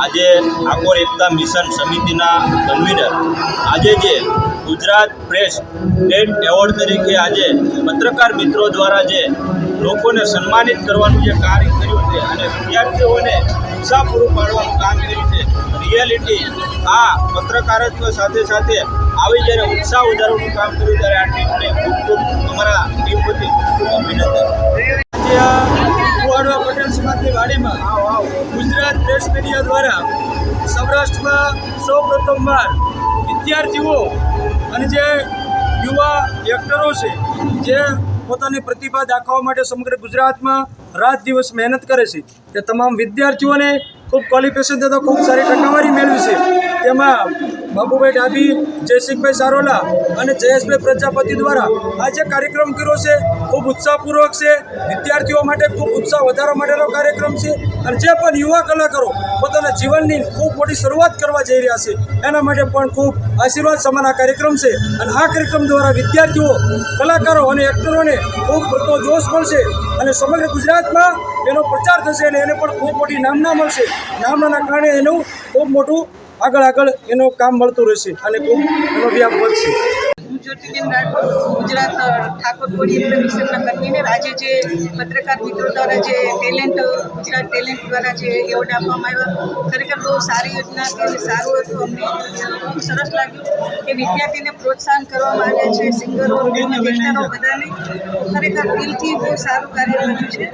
આજે આકોર એકતા મિશન સમિતિના કન્વીનર આજે જે ગુજરાત પ્રેસ સ્ટેટ એવોર્ડ તરીકે આજે પત્રકાર મિત્રો દ્વારા જે લોકોને સન્માનિત કરવાનું જે કાર્ય કર્યું છે અને વિદ્યાર્થીઓને ઉત્સાહ પૂરું પાડવાનું કામ કર્યું છે રિયાલિટી આ પત્રકારત્વ સાથે સાથે આવી જ્યારે ઉત્સાહ વધારવાનું કામ કર્યું ત્યારે આ ટીમને ગુજરાત પ્રેસ મીડિયા દ્વારા સૌરાષ્ટ્રમાં સૌ પ્રથમવાર વિદ્યાર્થીઓ અને જે યુવા એક્ટરો છે, જે પોતાની પ્રતિભા દાખવવા માટે સમગ્ર ગુજરાતમાં રાત દિવસ મહેનત કરે છે, તે તમામ વિદ્યાર્થીઓને ખૂબ ક્વોલિફિકેશન તથા ખૂબ સારી ટકાવારી મેળવી છે. તેમાં બાબુભાઈ ડાભી, જયસિંહભાઈ સારોલા અને જયેશભાઈ પ્રજાપતિ દ્વારા આ જે કાર્યક્રમ કર્યો છે, ખૂબ ઉત્સાહપૂર્વક છે. વિદ્યાર્થીઓ માટે ખૂબ ઉત્સાહ વધારવા માટેનો કાર્યક્રમ છે અને જે પણ યુવા કલાકારો પોતાના જીવનની ખૂબ મોટી શરૂઆત કરવા જઈ રહ્યા છે, એના માટે પણ ખૂબ આશીર્વાદ સમાન આ કાર્યક્રમ છે. અને આ કાર્યક્રમ દ્વારા વિદ્યાર્થીઓ, કલાકારો અને એક્ટરોને ખૂબ મોટો જોશ મળશે અને સમગ્ર ગુજરાતમાં એનો પ્રચાર થશે અને એને પણ ખૂબ મોટી નામના મળશે. નામનાના કારણે એનું ખૂબ મોટું આગળ આગળ એનું કામ મળતું રહેશે અને ખૂબ એનો વ્યાપ વધશે ગુજરાત ઠાકોર કોળી એકતા મિશનના કન્વીનર આજે જે પત્રકાર મિત્રો દ્વારા જે ટેલેન્ટ ગુજરાત ટેલેન્ટ દ્વારા જે એવોર્ડ આપવામાં આવ્યો, ખરેખર બહુ સારી યોજના હતી સારું હતું અમને. ખૂબ સરસ લાગ્યું કે વિદ્યાર્થીને પ્રોત્સાહન કરવામાં આવ્યા છે સિંગરો બધાને. ખરેખર દિલથી બહુ સારું કાર્ય કર્યું છે.